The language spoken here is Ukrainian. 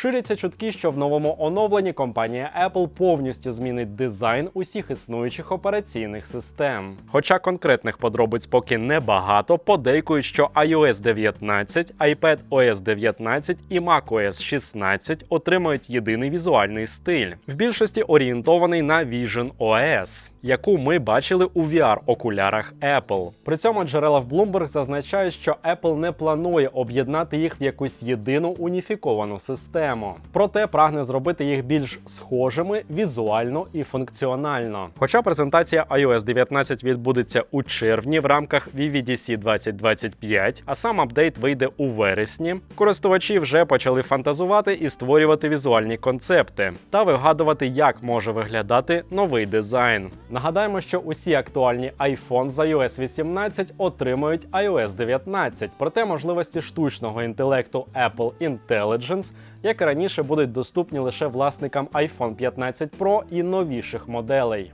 Ширяться чутки, що в новому оновленні компанія Apple повністю змінить дизайн усіх існуючих операційних систем. Хоча конкретних подробиць поки небагато, подейкують, що iOS 19, iPad OS 19 і macOS 16 отримають єдиний візуальний стиль, в більшості орієнтований на Vision OS, яку ми бачили у VR-окулярах Apple. При цьому джерела в Bloomberg зазначають, що Apple не планує об'єднати їх в якусь єдину уніфіковану систему, проте прагне зробити їх більш схожими візуально і функціонально. Хоча презентація iOS 19 відбудеться у червні в рамках VVDC 2025, а сам апдейт вийде у вересні, користувачі вже почали фантазувати і створювати візуальні концепти та вигадувати, як може виглядати новий дизайн. Нагадаємо, що усі актуальні iPhone з iOS 18 отримують iOS 19, проте можливості штучного інтелекту Apple Intelligence, як і раніше, будуть доступні лише власникам iPhone 15 Pro і новіших моделей.